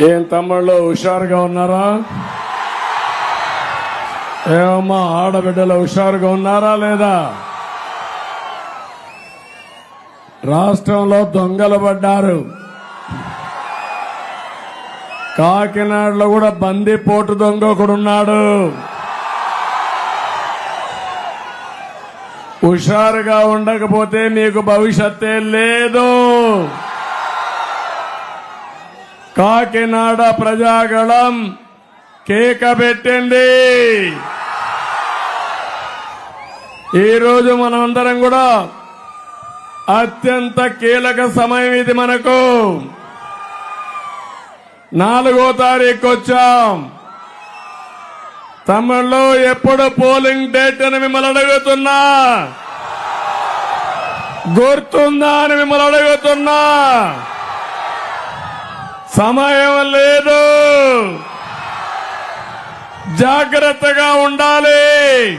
ఏం తమ్ముళ్ళు హుషారుగా ఉన్నారా? ఏమమ్మా ఆడబిడ్డలు హుషారుగా ఉన్నారా లేదా? రాష్ట్రంలో దొంగలు పడ్డారు. కాకినాడలో కూడా బందీపోటు దొంగ ఒకడున్నాడు హుషారుగా ఉండకపోతే మీకు భవిష్యత్తే లేదు. కాకినాడ ప్రజాగళం కేక పెట్టింది ఈరోజు మనమందరం కూడా అత్యంత కీలక సమయం ఇది మనకు. నాలుగో తారీఖు వచ్చాం తమిళ్ళో ఎప్పుడు పోలింగ్ డేట్ అని మిమ్మల్ని అడుగుతున్నా. గుర్తుందా అని మిమ్మల్ని అడుగుతున్నా. సమయం లేదు. జాగ్రత్తగా ఉండాలి.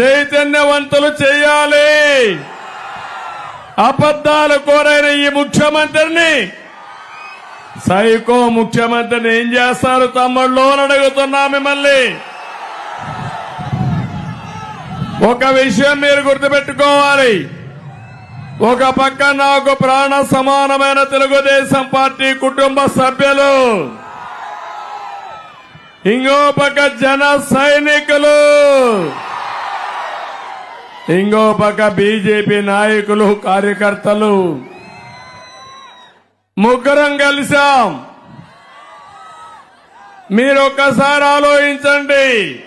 చైతన్యవంతులు చేయాలి. అబద్దాలు కోరైన ఈ ముఖ్యమంత్రిని సైకో ముఖ్యమంత్రిని ఏం చేస్తారు తమ్ముళ్ళు అని అడుగుతున్నా మిమ్మల్ని. ఒక విషయం మీరు గుర్తుపెట్టుకోవాలి. ఒక పక్క నాకు ప్రాణ సమానమైన తెలుగుదేశం పార్టీ కుటుంబ సభ్యులు. ఇంకో పక్క జన సైనికులు. ఇంకో పక్క బీజేపీ నాయకులు కార్యకర్తలు. ముగ్గురం కలిశాం. మీరు ఒక్కసారి ఆలోచించండి.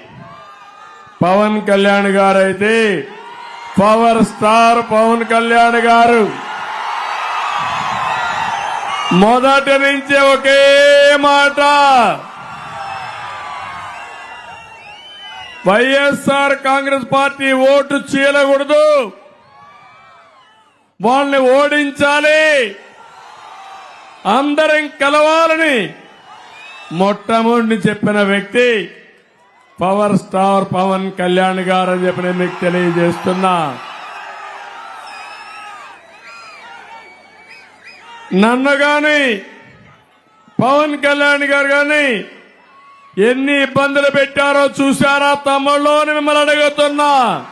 పవన్ కళ్యాణ్ గారైతే పవర్ స్టార్ పవన్ కళ్యాణ్ గారు. మొదటి నుంచి ఒకే మాట. వైఎస్ఆర్ కాంగ్రెస్ పార్టీ ఓటు చీలకూడదు. వాళ్ళని ఓడించాలి. అందరం కలవాలని మొట్టమొదటి చెప్పిన వ్యక్తి పవర్ స్టార్ పవన్ కళ్యాణ్ గారు అని చెప్పి నేను మీకు తెలియజేస్తున్నా. నన్ను గాని పవన్ కళ్యాణ్ గారు గాని ఎన్ని ఇబ్బందులు పెట్టారో చూశారా తమ్ముళ్ళు అని మిమ్మల్ని అడుగుతున్నా.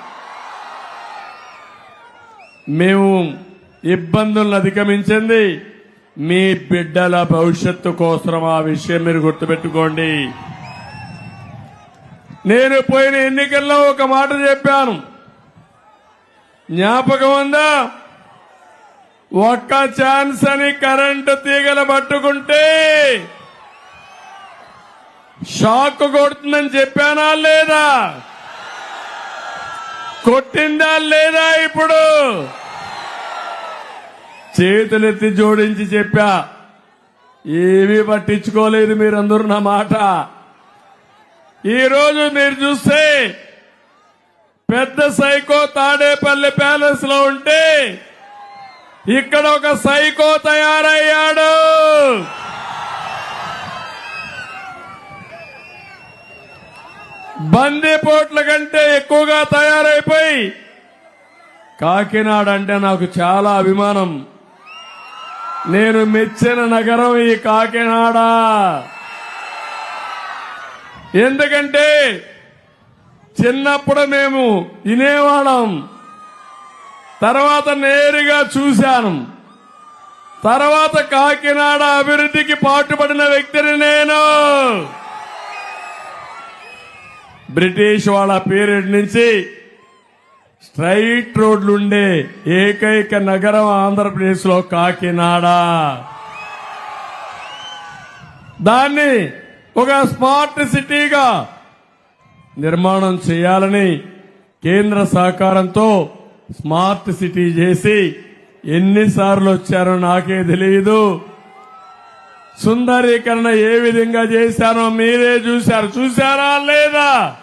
మేము ఇబ్బందులను అధిగమించింది మీ బిడ్డల భవిష్యత్తు కోసం ఆ విషయం మీరు గుర్తుపెట్టుకోండి. నేను పోయిన ఎన్నికల్లో ఒక మాట చెప్పాను. జ్ఞాపకం ఉందా? ఒక్క ఛాన్స్ అని కరెంటు తీగలు పట్టుకుంటే షాక్ కొడుతుందని చెప్పానా లేదా? కొట్టిందా లేదా ఇప్పుడు? చేతులెత్తి జోడించి చెప్పా. ఏమీ పట్టించుకోలేదు మీరందరూ నా మాట. ఈరోజు మీరు చూస్తే పెద్ద సైకో తాడేపల్లి ప్యాలెస్లో ఉంటే ఇక్కడ ఒక సైకో తయారయ్యాడు. బందీపోట్ల కంటే ఎక్కువగా తయారైపోయి కాకినాడ అంటే నాకు చాలా అభిమానం. నేను మెచ్చిన నగరం ఈ కాకినాడ. ఎందుకంటే చిన్నప్పుడు మేము వినేవాళ్ళం. తర్వాత నేరుగా చూశాను. తర్వాత కాకినాడ అభివృద్ధికి పాటుపడిన వ్యక్తిని నేను. బ్రిటిష్ వాళ్ళ పీరియడ్ నుంచి స్ట్రైట్ రోడ్లుండే ఏకైక నగరం ఆంధ్రప్రదేశ్లో కాకినాడ. దాన్ని ఒక స్మార్ట్ సిటీగా నిర్మాణం చేయాలని కేంద్ర సహకారంతో స్మార్ట్ సిటీ చేసి ఎన్నిసార్లు వచ్చారో నాకే తెలియదు. సుందరీకరణ ఏ విధంగా చేశారో మీరే చూశారు. చూశారా లేదా?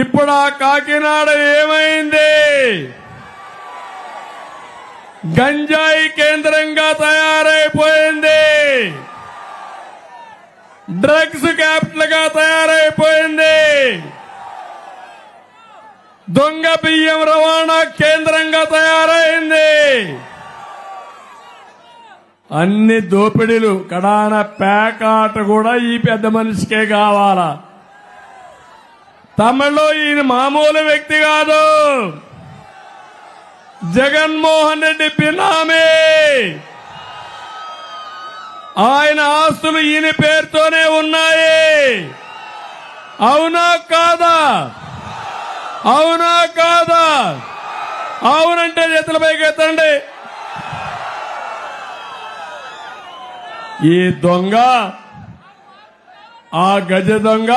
ఇప్పుడు ఆ కాకినాడ ఏమైంది? గంజాయి కేంద్రంగా తయారైపోయింది. డ్రగ్స్ క్యాపిటల్గా తయారైపోయింది దొంగ బియ్యం రవాణా కేంద్రంగా తయారైంది అన్ని దోపిడీలు కడాన పేకాట కూడా ఈ పెద్ద మనిషికే కావాలా తమిళలో ఈయన మామూలు వ్యక్తి కాదు జగన్మోహన్ రెడ్డి బినామీ ఆయన ఆస్తులు ఈయన పేరుతోనే ఉన్నాయి. అవునా కాదా? అవునా కాదా? అవునంటే చేతులపైకి ఎత్తండి. ఈ దొంగ ఆ గజ దొంగ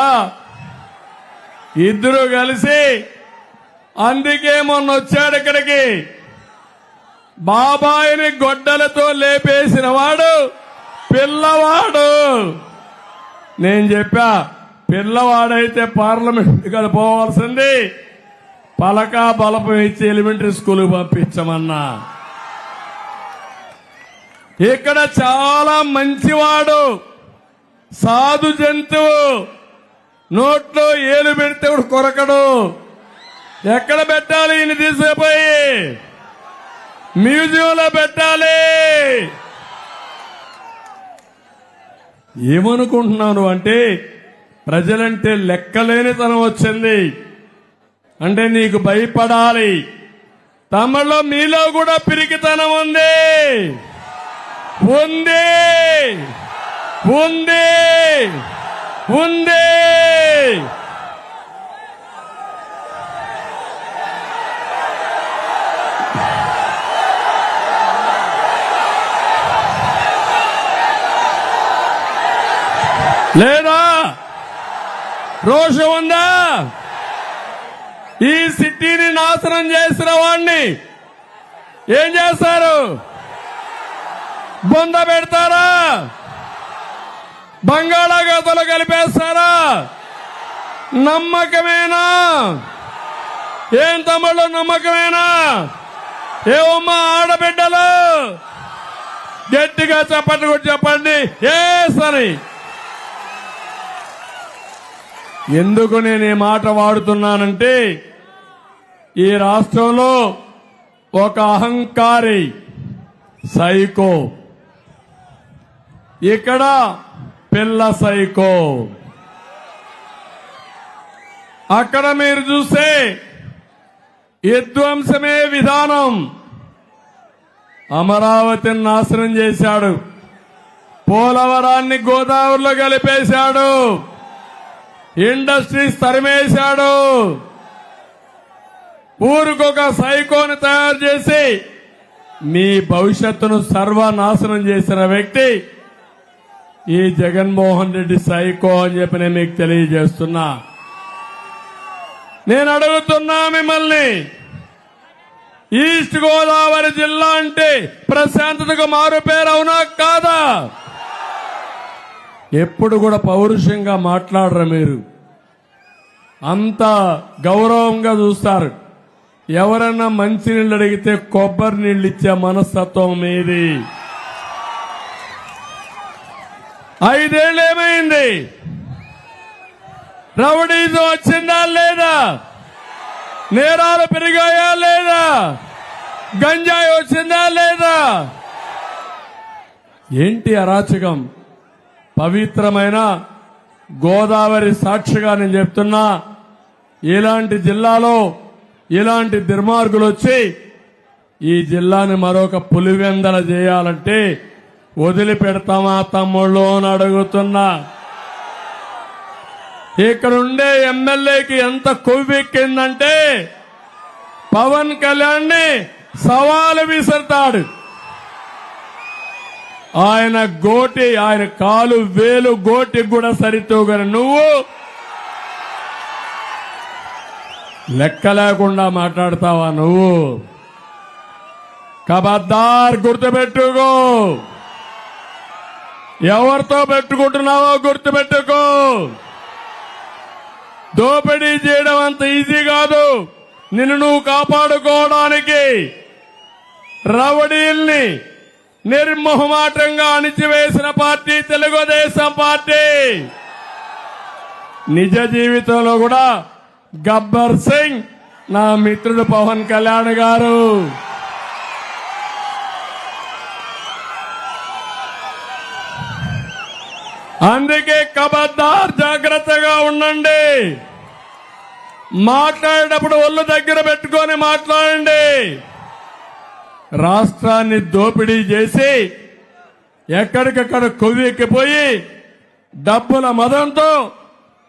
ఇద్దరు కలిసి అందుకే మొన్న వచ్చాడు ఇక్కడికి. బాబాయిని గొడ్డలతో లేపేసిన వాడు పిల్లవాడు. నేను చెప్పా పిల్లవాడైతే పార్లమెంట్ కదా పోవాల్సింది. పలకా బలపం ఇచ్చి ఎలిమెంటరీ స్కూల్కి పంపించమన్నా. ఇక్కడ చాలా మంచివాడు సాధు జంతువు. నోట్లో ఏలు పెడితే కొరకడు. ఎక్కడ పెట్టాలి? ఈయన తీసుకుపోయి. మ్యూజియంలో పెట్టాలి. ఏమనుకుంటున్నాను అంటే ప్రజలంటే లెక్కలేనితనం వచ్చింది. అంటే నీకు భయపడాలి. తమలో మీలో కూడా పిరికితనం ఉంది. ఉంది. ఉంది. ఉంది. లేదా? రోషం ఉందా? ఈ సిటీని నాశనం చేసిన వాడిని ఏం చేస్తారు? బొంద పెడతారా? బంగాళాఖాతంలో కలిపేస్తారా? నమ్మకమేనా? ఏం తమ్ముళ్ళు నమ్మకమేనా? ఏవమ్మా ఆడబిడ్డలు? గట్టిగా చెప్పండి కూడా చెప్పండి. ఏ సరే. ఎందుకు నేను ఈ మాట వాడుతున్నానంటే ఈ రాష్ట్రంలో ఒక అహంకారి సైకో. ఇక్కడ పిల్ల సైకో. అక్కడ మీరు చూస్తే విధ్వంసమే విధానం. అమరావతిని నాశనం చేశాడు. పోలవరాన్ని గోదావరిలో కలిపేశాడు. ఇండస్ట్రీస్ తరిమేశాడు. ఊరికొక సైకోని తయారు చేసి మీ భవిష్యత్తును సర్వనాశనం చేసిన వ్యక్తి ఈ జగన్మోహన్ రెడ్డి సైకో అని చెప్పి నేను మీకు తెలియజేస్తున్నా. నేను అడుగుతున్నా మిమ్మల్ని ఈస్ట్ గోదావరి జిల్లా అంటే ప్రశాంతతకు మారు పేరు అవునా కాదా? ఎప్పుడు కూడా పౌరుషంగా మాట్లాడరు మీరు? అంత గౌరవంగా చూస్తారు. ఎవరన్నా మంచి నీళ్ళు అడిగితే కొబ్బరి నీళ్ళు ఇచ్చే మనస్తత్వం మీది. ఐదేళ్ళు ఏమైంది? రౌడీజం వచ్చిందా లేదా? నేరాలు పెరిగాయా లేదా? గంజాయి వచ్చిందా లేదా? ఏంటి అరాచకం? పవిత్రమైన గోదావరి సాక్షిగా నేను చెప్తున్నా ఇలాంటి జిల్లాలో ఇలాంటి దుర్మార్గులు వచ్చి ఈ జిల్లాని మరొక పులివెందల చేయాలంటే వదిలిపెడతామా తమ్ముళ్ళు అని అడుగుతున్నా. ఇక్కడ ఉండే ఎమ్మెల్యేకి ఎంత కొవ్వెక్కిందంటే పవన్ కళ్యాణ్ని సవాలు విసురుతాడు. ఆయన గోటి ఆయన కాలు వేలు గోటి కూడా సరితూగని నువ్వు లెక్క లేకుండా మాట్లాడతావా నువ్వు? కబద్దార్ గుర్తుపెట్టుకో. ఎవరితో పెట్టుకుంటున్నావో గుర్తుపెట్టుకో. దోపిడీ చేయడం అంత ఈజీ కాదు. నిన్ను నువ్వు కాపాడుకోవడానికి రవడీల్ని నిర్మోహమాటంగా అణిచివేసిన పార్టీ తెలుగుదేశం పార్టీ. నిజ జీవితంలో కూడా గబ్బర్ సింగ్ నా మిత్రుడు పవన్ కళ్యాణ్ గారు. అందుకే కబద్దార్ జాగ్రత్తగా ఉండండి. మాట్లాడేటప్పుడు ఒళ్ళు దగ్గర పెట్టుకొని మాట్లాడండి. రాష్ట్రాన్ని దోపిడీ చేసి ఎక్కడికక్కడ కొవ్వెక్కిపోయి డబ్బుల మదంతో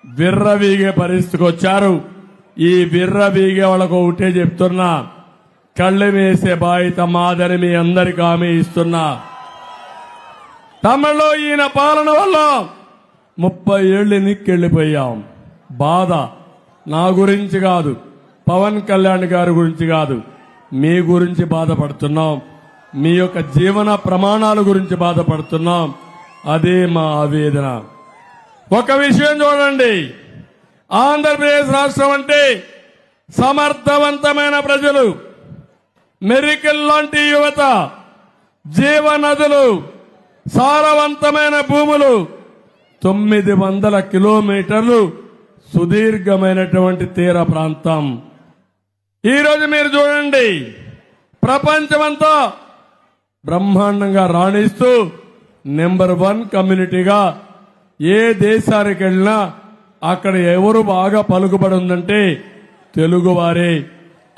విర్రవీగే పరిస్థితికి వచ్చారు. ఈ విర్రవీగే వాళ్ళకు ఒకటే చెప్తున్నా కళ్ళు వేసే బాధ్యత మాదని మీ అందరికి హామీ ఇస్తున్నా. తమలో ఈయన పాలన వల్ల ముప్పై ఏళ్ళు నిక్కెళ్ళిపోయాం. బాధ నా గురించి కాదు పవన్ కళ్యాణ్ గారి గురించి కాదు. మీ గురించి బాధపడుతున్నాం. మీ యొక్క జీవన ప్రమాణాల గురించి బాధపడుతున్నాం. అదే మా ఆవేదన. ఒక విషయం చూడండి. ఆంధ్రప్రదేశ్ రాష్ట్రం అంటే సమర్థవంతమైన ప్రజలు. మెరికల్ లాంటి యువత జీవనదులు సారవంతమైన భూములు తొమ్మిది వందల కిలోమీటర్లు సుదీర్ఘమైనటువంటి తీర ప్రాంతం. ఈరోజు మీరు చూడండి ప్రపంచమంతా బ్రహ్మాండంగా రాణిస్తూ నెంబర్ వన్ కమ్యూనిటీగా ఏ దేశానికి వెళ్ళినా అక్కడ ఎవరు బాగా పలుకుబడి ఉందంటే తెలుగువారే.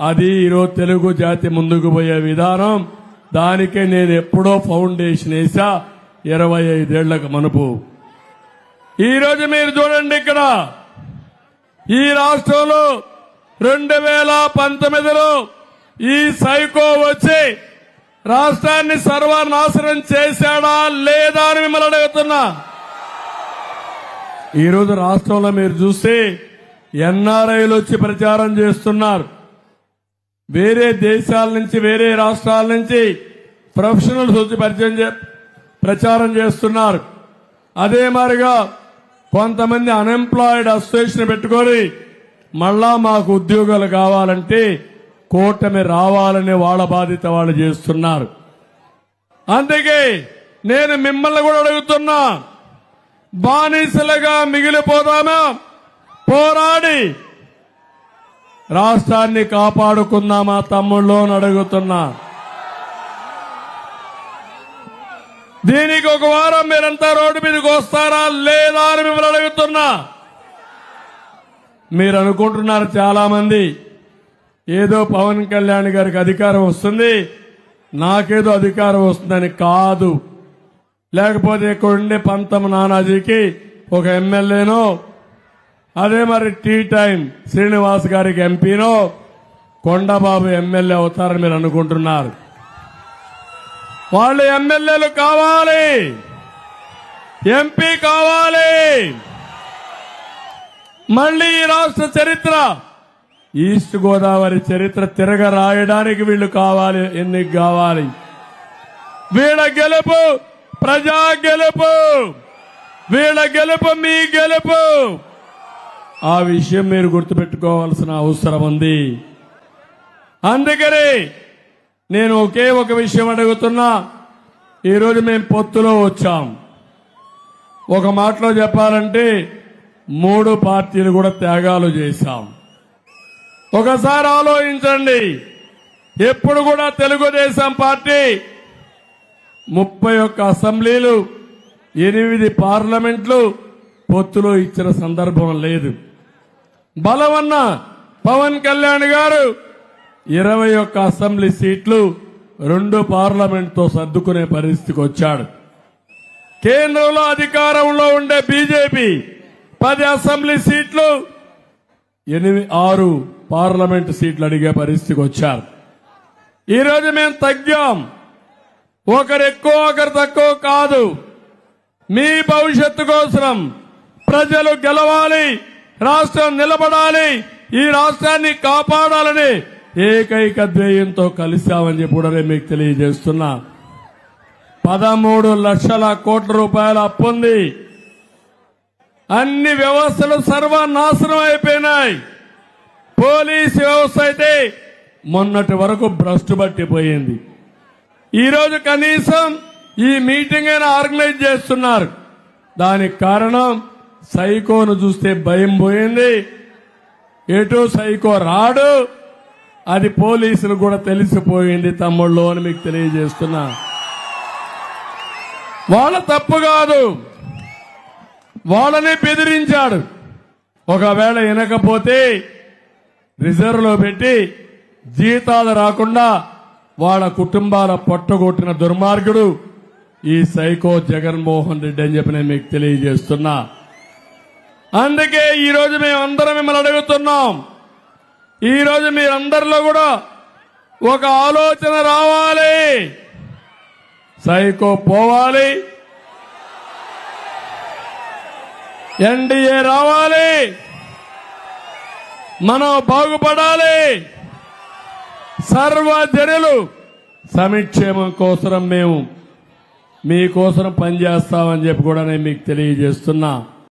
అది ఈరోజు తెలుగు జాతి ముందుకు పోయే విధానం. దానికే నేను ఎప్పుడో ఫౌండేషన్ వేసా ఇరవై ఐదేళ్ళకు మనుపు. ఈరోజు మీరు చూడండి ఇక్కడ ఈ రాష్ట్రంలో రెండు వేల పంతొమ్మిదిలో ఈ సైకో వచ్చి రాష్ట్రాన్ని సర్వనాశనం చేశాడా లేదా అని మిమ్మల్ని అడుగుతున్నా. ఈరోజు రాష్ట్రంలో మీరు చూస్తే ఎన్ఆర్ఐలు వచ్చి ప్రచారం చేస్తున్నారు. వేరే దేశాల నుంచి వేరే రాష్ట్రాల నుంచి ప్రొఫెషనల్స్ వచ్చి పరిచయం చే- ప్రచారం చేస్తున్నారు. అదే మారిగా కొంతమంది అన్ఎంప్లాయిడ్ అసోసియేషన్ పెట్టుకొని మళ్ళా మాకు ఉద్యోగాలు కావాలంటే కూటమి రావాలనే వాళ్ళ బాధ్యత వాళ్ళు చేస్తున్నారు. అందుకే నేను మిమ్మల్ని కూడా అడుగుతున్నా బానిసలుగా మిగిలిపోదామా? పోరాడి. రాష్ట్రాన్ని కాపాడుకుందామా తమ్ముళ్ళు అని అడుగుతున్నా. దీనికి ఒక వారం మీరంతా రోడ్డు మీదకి వస్తారా లేదా అని మిమ్మల్ని అడుగుతున్నా. మీరు అనుకుంటున్నారు చాలా మంది ఏదో పవన్ కళ్యాణ్ గారికి అధికారం వస్తుంది నాకేదో అధికారం వస్తుందని కాదు. లేకపోతే ఇక్కడ ఉండే పంతం నానాజీకి ఒక ఎమ్మెల్యేనో అదే మరి టీ టైం శ్రీనివాస్ గారికి ఎంపీనో కొండబాబు ఎమ్మెల్యే అవుతారని మీరు అనుకుంటున్నారు. వాళ్ళు ఎమ్మెల్యేలు కావాలి ఎంపీ కావాలి. మళ్ళీ ఈ రాష్ట్ర చరిత్ర. ఈస్ట్ గోదావరి చరిత్ర తిరగ రాయడానికి వీళ్ళు కావాలి ఎన్ని కావాలి. వీళ్ళ గెలుపు ప్రజా గెలుపు. వీళ్ళ గెలుపు మీ గెలుపు. ఆ విషయం మీరు గుర్తుపెట్టుకోవాల్సిన అవసరం ఉంది. అందుకని నేను ఒకే ఒక విషయం అడుగుతున్నా. ఈరోజు మేము పొత్తులో వచ్చాం. ఒక మాటలో చెప్పాలంటే మూడు పార్టీలు కూడా త్యాగాలు చేశాం. ఒకసారి ఆలోచించండి. ఎప్పుడు కూడా తెలుగుదేశం పార్టీ ముప్పై ఒక్క అసెంబ్లీలు ఎనిమిది పార్లమెంట్లు పొత్తులో ఇచ్చిన సందర్భం లేదు. బలవన్న పవన్ కళ్యాణ్ గారు ఇరవై ఒక్క అసెంబ్లీ సీట్లు రెండు పార్లమెంట్తో సర్దుకునే పరిస్థితికి వచ్చాడు. కేంద్రంలో అధికారంలో ఉండే బీజేపీ పది అసెంబ్లీ సీట్లు ఎనిమిది ఆరు పార్లమెంట్ సీట్లు అడిగే పరిస్థితికి వచ్చారు. ఈరోజు మేము తగ్గాం. ఒకరు ఎక్కువ ఒకరు తక్కువ కాదు. మీ భవిష్యత్తు కోసం ప్రజలు గెలవాలి రాష్ట్రం నిలబడాలి ఈ రాష్ట్రాన్ని కాపాడాలని ఏకైక ధ్యేయంతో కలిశామని చెప్పుడనే మీకు తెలియజేస్తున్నా. పదమూడు లక్షల కోట్ల రూపాయల అప్పుంది. అన్ని వ్యవస్థలు సర్వనాశనం అయిపోయినాయి. పోలీస్ వ్యవస్థ అయితే మొన్నటి వరకు భ్రష్టు పట్టిపోయింది. ఈరోజు కనీసం ఈ మీటింగ్ అయినా ఆర్గనైజ్ చేస్తున్నారు. దానికి కారణం సైకోను చూస్తే భయం పోయింది. ఎటు సైకో రాడు అది పోలీసులు కూడా తెలిసిపోయింది తమ్ముళ్ళు అని మీకు తెలియజేస్తున్నా. వాళ్ళ తప్పు కాదు. వాళ్ళని బెదిరించాడు. ఒకవేళ వినకపోతే రిజర్వ్లో పెట్టి జీతాలు రాకుండా వాళ్ళ కుటుంబాల పొట్టగొట్టిన దుర్మార్గుడు ఈ సైకో జగన్మోహన్ రెడ్డి అని చెప్పి నేను మీకు తెలియజేస్తున్నా. అందుకే ఈరోజు మేమందరం మిమ్మల్ని అడుగుతున్నాం. ఈరోజు మీరందరిలో కూడా ఒక ఆలోచన రావాలి. సైకో పోవాలి. ఎన్డీఏ రావాలి. మనం బాగుపడాలి. సర్వజనులు సమిక్షేమం కోసం మేము. మీకోసం పనిచేస్తామని చెప్పి కూడా నేను మీకు తెలియజేస్తున్నా.